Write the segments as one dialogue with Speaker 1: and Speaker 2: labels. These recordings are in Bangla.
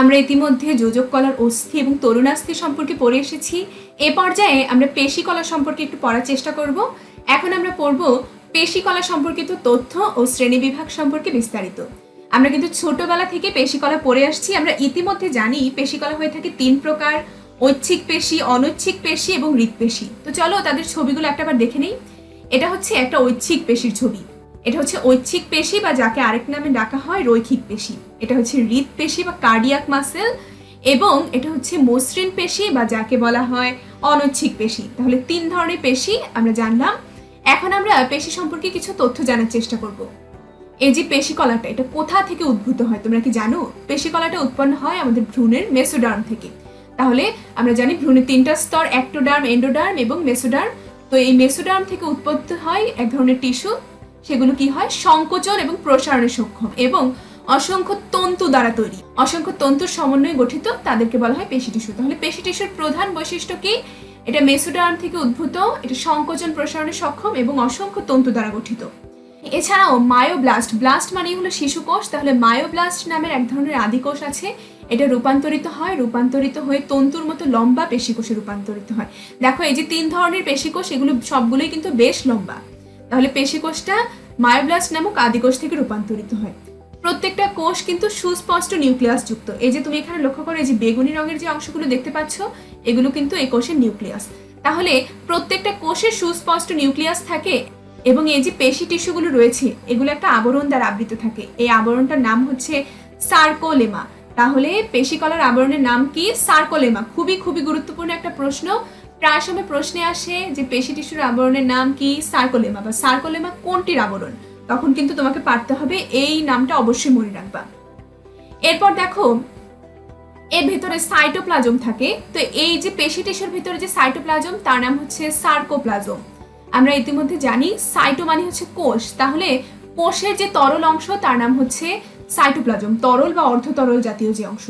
Speaker 1: আমরা ইতিমধ্যে যোজক কলার অস্থি এবং তরুণাস্থি সম্পর্কে পড়ে এসেছি। এ পর্যায়ে আমরা পেশি কলা সম্পর্কে একটু পড়ার চেষ্টা করব। এখন আমরা পড়ব পেশি কলা সম্পর্কিত তথ্য ও শ্রেণি বিভাগ সম্পর্কে বিস্তারিত। আমরা কিন্তু ছোটবেলা থেকে পেশিকলা পড়ে আসছি। আমরা ইতিমধ্যে জানি পেশিকলা হয়ে থাকে তিন প্রকার, ঐচ্ছিক পেশি, অনৈচ্ছিক পেশি এবং হৃৎপেশি। তো চলো তাদের ছবিগুলো একটাবার দেখে নেই। এটা হচ্ছে একটা ঐচ্ছিক পেশির ছবি। এটা হচ্ছে ঐচ্ছিক পেশি বা যাকে আরেক নামে ডাকা হয় রৈখিক পেশি। এটা হচ্ছে হৃৎপেশি বা কার্ডিয়াক মাসেল এবং এটা হচ্ছে মসৃণ পেশি বা যাকে বলা হয় অনৈচ্ছিক পেশি। তাহলে তিন ধরনের পেশি আমরা জানলাম। এখন আমরা পেশি সম্পর্কে কিছু তথ্য জানার চেষ্টা করব। এই যে পেশিকলাটা এটা কোথা থেকে উদ্ভূত হয় তোমরা কি জানো? পেশিকলাটা উৎপন্ন হয় আমাদের ভ্রূণের মেসোডার্ম থেকে। তাহলে আমরা জানি ভ্রূণের তিনটা স্তর অ্যাক্টোডার্ম এন্ডোডার্ম এবং মেসোডার্ম তো এই মেসোডার্ম থেকে উৎপত্তি হয় এক ধরনের টিস্যু সেগুলো কি হয়? সংকোচন এবং প্রসারণে সক্ষম এবং অসংখ্য তন্তু দ্বারা তৈরি। অসংখ্য তন্তুর সমন্বয়ে গঠিত, তাদেরকে বলা হয় পেশি টিস্যু। তাহলে পেশি টিস্যুর প্রধান বৈশিষ্ট্য কি? এটা মেসোডার্ম থেকে উদ্ভূত, এটা সংকোচন প্রসারণে সক্ষম এবং অসংখ্য তন্তু দ্বারা গঠিত। এছাড়াও মায়োব্লাস্ট, ব্লাস্ট মানে হলো শিশু কোষ। তাহলে মায়োব্লাস্ট নামের এক ধরনের আদিকোষ আছে। এটা রূপান্তরিত হয়, রূপান্তরিত হয়ে তন্তুর মতো লম্বা পেশিকোষে রূপান্তরিত হয়। দেখো, এই যে তিন ধরনের পেশিকোষ এগুলো সবগুলোই কিন্তু বেশ লম্বা। তাহলে পেশিকোষটা মায়োব্লাস্ট নামক আদিকোষ থেকে রূপান্তরিত হয়। প্রত্যেকটা কোষ কিন্তু সুস্পষ্ট নিউক্লিয়াস যুক্ত। এই যে তুমি এখানে লক্ষ্য করো, এই যে বেগুনি রঙের যে অংশগুলো দেখতে পাচ্ছ, এগুলো কিন্তু এই কোষের নিউক্লিয়াস। তাহলে প্রত্যেকটা কোষের সুস্পষ্ট নিউক্লিয়াস থাকে এবং এই যে পেশি টিস্যুগুলো রয়েছে, এগুলো একটা আবরণ দ্বারা আবৃত থাকে। এই আবরণটার নাম হচ্ছে সার্কোলেমা। তাহলে পেশিকলার আবরণের নাম কি? সার্কোলেমা। খুবই খুবই গুরুত্বপূর্ণ একটা প্রশ্ন। প্রায় সময় প্রশ্নে আসে যে পেশি টিস্যুর আবরণের নাম কি? সার্কোলেমা। বা সার্কোলেমা কোনটির আবরণ? তখন কিন্তু তোমাকে পারতে হবে এই নামটা অবশ্যই মনে রাখবা। এরপর দেখো, এর ভেতরে সাইটোপ্লাজম থাকে। তো এই যে পেশি টিস্যুর ভিতরে যে সাইটোপ্লাজম তার নাম হচ্ছে সার্কোপ্লাজম আমরা ইতিমধ্যে জানি সাইটো মানে হচ্ছে কোষ। তাহলে কোষের যে তরল অংশ, তার নাম হচ্ছে সাইটোপ্লাজম তরল বা অর্ধতরল জাতীয় যে অংশ,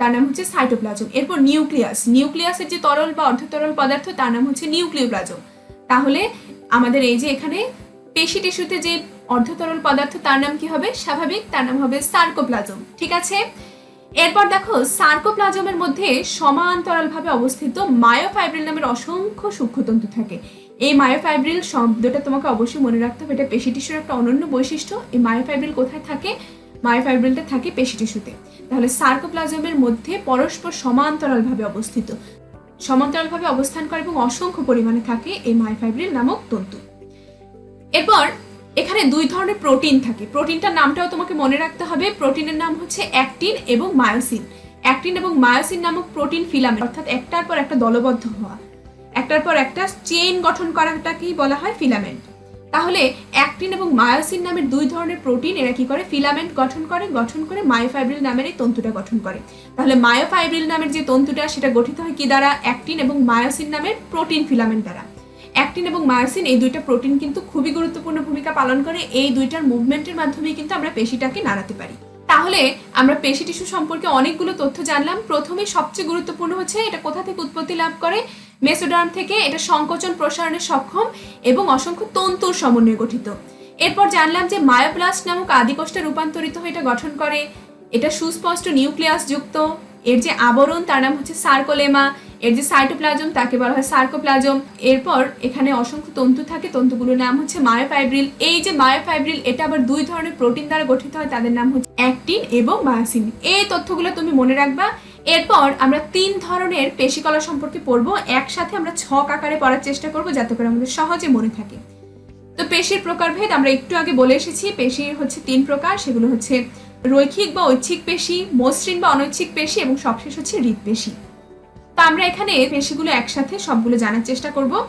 Speaker 1: তার নাম হচ্ছে সাইটোপ্লাজম এরপর নিউক্লিয়াস নিউক্লিয়াসের যে তরল বা অর্ধতরল পদার্থ, তার নাম হচ্ছে নিউক্লিওপ্লাজম তাহলে আমাদের এই যে এখানে পেশি টিস্যুতে যে অর্ধতরল পদার্থ, তার নাম কি হবে? স্বাভাবিক, তার নাম হবে সার্কোপ্লাজম। ঠিক আছে? এরপর দেখো, সার্কোপ্লাজমের মধ্যে সমান্তরালভাবে অবস্থিত মায়োফাইব্রিল নামের অসংখ্য সূক্ষ্মতন্তু থাকে। এই মায়োফাইব্রিল শব্দটা তোমাকে অবশ্যই মনে রাখতে হবে। এটা পেশি টিস্যুর একটা অনন্য বৈশিষ্ট্য। এই মায়োফাইব্রিল কোথায় থাকে? মায়োফাইব্রিলটা থাকে পেশি টিস্যুতে। তাহলে সার্কোপ্লাজমের মধ্যে পরস্পর সমান্তরালভাবে অবস্থিত। সমান্তরালভাবে অবস্থান করে এবং অসংখ্য পরিমাণে থাকে এই মায়োফাইব্রিল নামক তন্তু। এরপর এখানে দুই ধরনের প্রোটিন থাকে। প্রোটিনটার নামটাও তোমাকে মনে রাখতে হবে। প্রোটিনের নাম হচ্ছে অ্যাক্টিন এবং মায়োসিন। অ্যাক্টিন এবং মায়োসিন নামক প্রোটিন ফিলামেন্ট, অর্থাৎ একটার পর একটা দলবদ্ধ হওয়া। একটার পর একটা চেইন গঠন করাটাকেই বলা হয় ফিলামেন্ট। তাহলে অ্যাক্টিন এবং মায়োসিন নামের দুই ধরনের প্রোটিন, এরা কি করে? ফিলামেন্ট গঠন করে গঠন করে মায়োফাইব্রিল নামের এই তন্তুটা গঠন করে। তাহলে মায়োফাইব্রিল নামের যে তন্তুটা, সেটা গঠিত হয় কি দ্বারা? অ্যাক্টিন এবং মায়োসিন নামের প্রোটিন ফিলামেন্ট দ্বারা। অ্যাক্টিন এবং মায়োসিন এই দুইটা প্রোটিন কিন্তু খুবই গুরুত্বপূর্ণ ভূমিকা পালন করে। এই দুইটার মুভমেন্টের মাধ্যমেই কিন্তু আমরা পেশিটাকে নাড়াতে পারি। তাহলে আমরা পেশি টিস্যু সম্পর্কে অনেকগুলো তথ্য জানলাম। প্রথমে সবচেয়ে গুরুত্বপূর্ণ হচ্ছে এটা কোথা থেকে উৎপত্তি লাভ করে? মেসোডার্ম থেকে এটা সংকোচন প্রসারণে সক্ষম এবং অসংখ্য তন্তুর সমন্বয়ে গঠিত। এরপর জানলাম যে মায়োপ্লাস্ট নামক আদিকোষটা রূপান্তরিত হয়ে এটা গঠন করে। এটা সুস্পষ্ট নিউক্লিয়াস যুক্ত এর যে আবরণ তার নাম হচ্ছে সার্কোলেমা। এর যে সাইটোপ্লাজম, তাকে বলা হয় সার্কোপ্লাজম। এরপর এখানে অসংখ্য তন্তু থাকে, তন্তুগুলোর নাম হচ্ছে মায়োফাইব্রিল। এই যে মায়োফাইব্রিল, এটা আবার দুই ধরনের প্রোটিন দ্বারা গঠিত হয়, তাদের নাম হচ্ছে অ্যাক্টিন এবং মায়াসিন। এই তথ্যগুলো তুমি মনে রাখবা। এরপর আমরা তিন ধরনের পেশিকলা সম্পর্কে পড়ব। একসাথে আমরা ছক আকারে পড়ার চেষ্টা করব, যাতে করে আমাদের সহজে মনে থাকে। তো পেশির প্রকারভেদ আমরা একটু আগে বলে এসেছি। পেশির হচ্ছে তিন প্রকার, সেগুলো হচ্ছে রৈখিক বা ঐচ্ছিক পেশি, মসৃণ বা অনৈচ্ছিক পেশি এবং সবশেষ হচ্ছে হৃদপেশি আমরা এখানে পেশিগুলো একসাথে সবগুলো জানার চেষ্টা করব।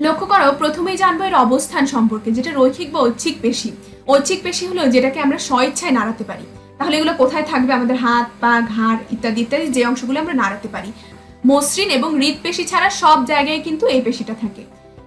Speaker 1: লক্ষ্য করো, প্রথমেই জানব এর অবস্থান সম্পর্কে, যেটা রৈখিক বা ঐচ্ছিক পেশি। ঐচ্ছিক পেশি হলো যেটাকে আমরা স্বইচ্ছায় নাড়াতে পারি। তাহলে এগুলো কোথায় থাকবে? আমাদের হাত, পা, ঘাড় ইত্যাদি ইত্যাদি যে অংশগুলো আমরা নাড়াতে পারি। মসৃণ এবং হৃদ হৃদপেশি ছাড়া সব জায়গায় কিন্তু এই পেশিটা থাকে।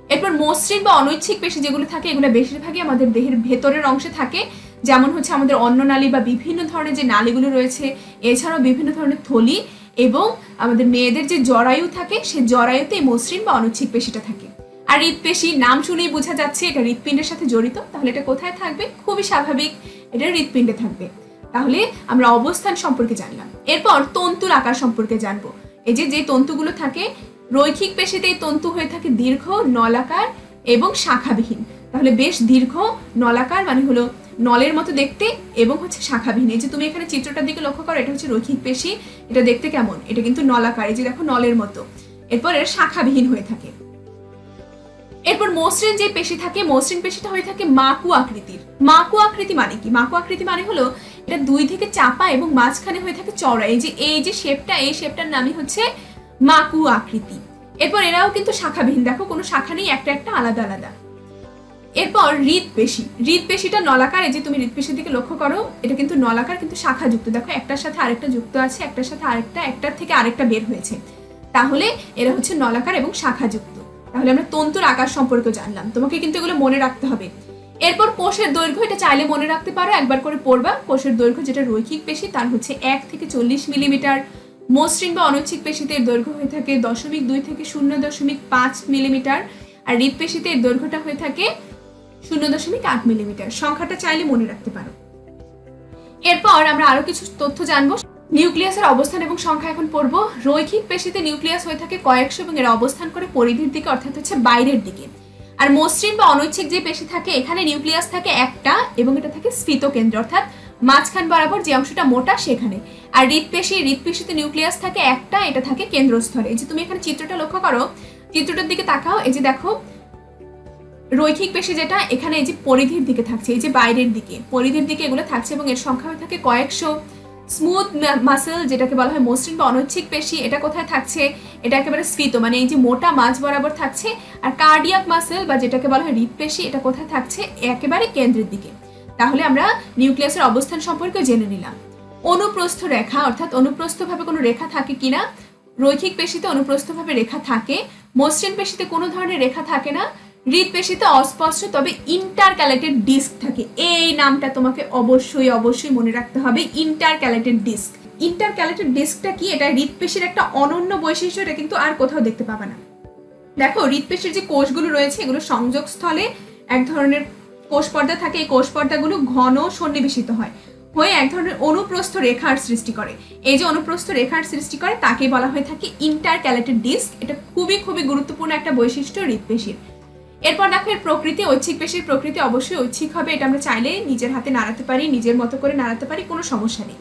Speaker 1: এরপর মসৃণ বা অনৈচ্ছিক পেশি যেগুলো থাকে, এগুলো বেশিরভাগই আমাদের দেহের ভেতরের অংশে থাকে। যেমন হচ্ছে আমাদের অন্ননালী বা বিভিন্ন ধরনের যে নালীগুলো রয়েছে, এছাড়াও বিভিন্ন ধরনের থলি। এবং আমাদের মেয়েদের যে জরায়ু থাকে, সে জরায়ুতে মসৃণ বা অনৈচ্ছিক পেশিটা থাকে। আর হৃদপেশি নাম শুনেই বোঝা যাচ্ছে এটা হৃৎপিণ্ডের সাথে জড়িত। তাহলে এটা কোথায় থাকবে? খুবই স্বাভাবিক, এটা হৃৎপিণ্ডে থাকবে। তাহলে আমরা অবস্থান সম্পর্কে জানলাম। এরপর তন্তুর আকার সম্পর্কে জানব। এই যে যে তন্তুগুলো থাকে, রৈখিক পেশিতে তন্তু হয়ে থাকে দীর্ঘ, নলাকার এবং শাখাবিহীন। তাহলে বেশ দীর্ঘ, নলাকার মানে হলো নলের মতো দেখতে এবং হচ্ছে শাখাবিহীন। এই যে তুমি এখানে চিত্রটার দিকে লক্ষ্য করো, এটা হচ্ছে রৈখিক পেশি। এটা দেখতে কেমন? এটা কিন্তু নলাকার, এই যে দেখো নলের মতো। এরপর এর শাখাবিহীন হয়ে থাকে। এরপর মসৃণ যে পেশি থাকে, মসৃণ পেশিটা হয়ে থাকে মাকু আকৃতির। মাকু আকৃতি মানে কি? মাকু আকৃতি মানে হলো এটা দুই থেকে চাপা এবং মাঝখানে হয়ে থাকে চওড়া। এই যে এই যে শেপটা, এই শেপটার নামই হচ্ছে মাকু আকৃতি। এরপর এরাও কিন্তু শাখাবিহীন। দেখো কোনো শাখা নেই, একটা একটা আলাদা আলাদা। এরপর হৃদপেশি হৃদপেশিটা নলাকার যে তুমি হৃদপেশির দিকে লক্ষ্য করো, এটা কিন্তু নলাকার কিন্তু শাখাযুক্ত। দেখো, একটার সাথে আরেকটা যুক্ত আছে, একটার সাথে আরেকটা, একটার থেকে আরেকটা বের হয়েছে। তাহলে এরা হচ্ছে নলাকার এবং শাখাযুক্ত। তাহলে আমরা তন্তুর আকার সম্পর্কে জানলাম। তোমাকে কিন্তু এগুলো মনে রাখতে হবে। এরপর কোষের দৈর্ঘ্য, এটা চাইলে মনে রাখতে পারো, একবার করে পড়বা। কোষের দৈর্ঘ্য যেটা রৈখিক পেশি, তার হচ্ছে এক থেকে চল্লিশ মিলিমিটার। মসৃণ বা অনৈচ্ছিক পেশিতে এর দৈর্ঘ্য হয়ে থাকে দশমিক দুই থেকে শূন্য দশমিক পাঁচ মিলিমিটার। আর হৃদপেশিতে এর দৈর্ঘ্যটা হয়ে থাকে শূন্য দশমিক আট মিলিমিটার। সংখ্যাটা চাইলে মনে রাখতে পারো। এরপর আমরা আরও কিছু তথ্য জানব। নিউক্লিয়াসের অবস্থান এবং সংখ্যা এখন পড়ব। রৈখিক পেশিতে নিউক্লিয়াস হয়ে থাকে কয়েকশো এবং এরা অবস্থান করে পরিধির দিকে, অর্থাৎ হচ্ছে বাইরের দিকে। আর মসৃণ বা অনৈচ্ছিক যে পেশি থাকে, এখানে নিউক্লিয়াস থাকে একটা এবং এটা থাকে স্ফীত কেন্দ্র অর্থাৎ মাঝখান বরাবর যে অংশটা মোটা সেখানে। আর হৃদপেশি হৃদপেশিতে নিউক্লিয়াস থাকে একটা, এটা থাকে কেন্দ্রস্থলে। এই যে তুমি এখানে চিত্রটা লক্ষ্য করো, চিত্রটার দিকে তাকাও। এই যে দেখো রৈখিক পেশি যেটা, এখানে এই যে পরিধির দিকে থাকছে, এই যে বাইরের দিকে, পরিধির দিকে এগুলো থাকছে এবং এর সংখ্যা হয়ে থাকে কয়েকশো। স্মুথ মাসেল যেটাকে বলা হয় মসৃণ বা অনৈচ্ছিক পেশি, এটা কোথায় থাকছে? এটা একেবারে স্ফীত মানে এই যে মোটা মাঝ বরাবর থাকছে, আর কার্ডিয়াক মাসেল বা যেটাকে বলা হয় হৃদপেশি এটা কোথায় থাকছে? একেবারে কেন্দ্রের দিকে। তাহলে আমরা নিউক্লিয়াসের অবস্থান সম্পর্কে জেনে নিলাম। অনুপ্রস্থ রেখা, অর্থাৎ অনুপ্রস্থভাবে কোনো রেখা থাকে কিনা? রৈখিক পেশিতে অনুপ্রস্থভাবে রেখা থাকে, মসৃণ পেশিতে কোনো ধরনের রেখা থাকে না হৃদপেশিতে অস্পষ্ট, তবে ইন্টারক্যালেটেড ডিস্ক থাকে। এই নামটা তোমাকে অবশ্যই অবশ্যই মনে রাখতে হবে ইন্টারক্যালেটেড ডিস্ক ইন্টারক্যালেটেড ডিস্কটা কি? এটা হৃদপেশির একটা অনন্য বৈশিষ্ট্য, এটা কিন্তু আর কোথাও দেখতে পাবে না। দেখো হৃদপেশির যে কোষগুলো রয়েছে, এগুলো সংযোগস্থলে এক ধরনের কোষ পর্দা থাকে। এই কোষ পর্দাগুলো ঘন সন্নিবেশিত হয়। হয়ে এক ধরনের অনুপ্রস্থ রেখার সৃষ্টি করে। এই যে অনুপ্রস্থ রেখার সৃষ্টি করে তাকে বলা হয়ে থাকে ইন্টারক্যালেটেড ডিস্ক এটা খুবই খুবই গুরুত্বপূর্ণ একটা বৈশিষ্ট্য হৃদপেশির এরপর দেখো, এর প্রকৃতি, ঐচ্ছিক পেশির প্রকৃতি অবশ্যই ঐচ্ছিক হবে, এটা আমরা চাইলে নিজের হাতে নাড়াতে পারি, নিজের মতো করে নাড়াতে পারি, কোনো সমস্যা নেই।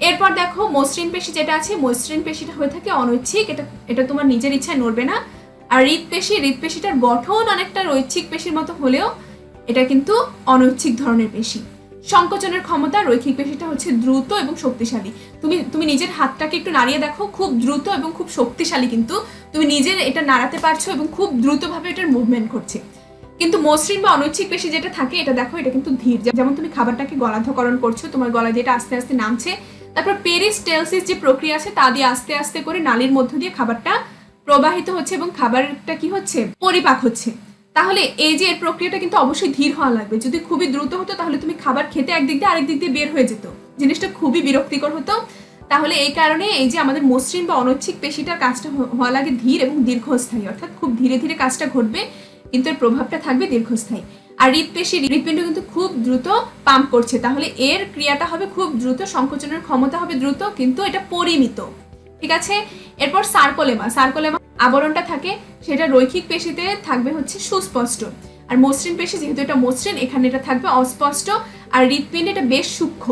Speaker 1: এরপর দেখো, মসৃণ পেশি যেটা আছে, মসৃণ পেশিটা হয়ে থাকে অনৈচ্ছিক, এটা এটা তোমার নিজের ইচ্ছায় নড়বে না। আর হৃদপেশি হৃদপেশিটার গঠন অনেকটা ঐচ্ছিক পেশির মতো হলেও এটা কিন্তু অনৈচ্ছিক ধরনের পেশি। সংকোচনের ক্ষমতা রৈখিক পেশিটা হচ্ছে দ্রুত এবং শক্তিশালী। তুমি তুমি নিজের হাতটাকে একটু নাড়িয়ে দেখো, খুব দ্রুত এবং খুব শক্তিশালী কিন্তু তুমি নিজের এটা নাড়াতে পারছ এবং খুব দ্রুতভাবে এটার মুভমেন্ট করছে কিন্তু মসৃণ বা অনৈচ্ছিক পেশি যেটা থাকে, এটা দেখো, এটা কিন্তু ধীর। যেমন তুমি খাবারটাকে গলাধকরণ করছ, তোমার গলা দিয়ে এটা আস্তে আস্তে নামছে, তারপর পেরিস্টেলসিস যে প্রক্রিয়া আছে, তা দিয়ে আস্তে আস্তে করে নালীর মধ্য দিয়ে খাবারটা প্রবাহিত হচ্ছে এবং খাবারটা কি হচ্ছে? পরিপাক হচ্ছে। তাহলে এই যে এর প্রক্রিয়াটা কিন্তু অবশ্যই ধীর হওয়া লাগবে। যদি খুবই দ্রুত হতো, তাহলে তুমি খাবার খেতে একদিক দিয়ে আরেক দিক দিয়ে বের হয়ে যেত। জিনিসটা খুবই বিরক্তিকর হতো। তাহলে এই কারণে এই যে আমাদের মসৃণ বা অনৈচ্ছিক পেশিটার কাজটা হওয়া লাগে ধীর এবং দীর্ঘস্থায়ী। অর্থাৎ খুব ধীরে ধীরে কাজটা ঘটবে, কিন্তু এর প্রভাবটা থাকবে দীর্ঘস্থায়ী। আর হৃদপেশি হৃদপিণ্ড কিন্তু খুব দ্রুত পাম্প করছে। তাহলে এর ক্রিয়াটা হবে খুব দ্রুত, সংকোচনের ক্ষমতা হবে দ্রুত, কিন্তু এটা পরিমিত। ঠিক আছে? এরপর সার্কোলেমা। সার্কোলেমা আবরণটা থাকে, সেটা রৈখিক পেশিতে থাকবে হচ্ছে সুস্পষ্ট। আর মসৃণ পেশি যেহেতু এটা মসৃণ, এখানে এটা থাকবে অস্পষ্ট, আর হৃদপিণ্ড এটা বেশ সূক্ষ্ম,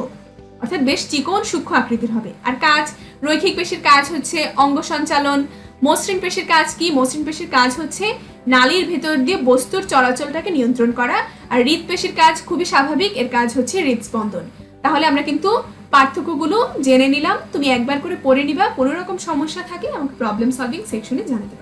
Speaker 1: অর্থাৎ বেশ চিকন সূক্ষ্ম আকৃতির হবে। আর কাজ, রৈখিক পেশির কাজ হচ্ছে অঙ্গ সঞ্চালন, মসৃণ পেশির কাজ কি? মসৃণ পেশির কাজ হচ্ছে নালীর ভেতর দিয়ে বস্তুর চলাচলটাকে নিয়ন্ত্রণ করা, আর হৃদপেশির কাজ খুবই স্বাভাবিক, এর কাজ হচ্ছে হৃদস্পন্দন তাহলে আমরা কিন্তু পার্থক্যগুলো জেনে নিলাম। তুমি একবার করে পড়ে নিবা। কোনো রকম সমস্যা থাকে, আমাকে প্রবলেম সলভিং সেকশনে জানাতে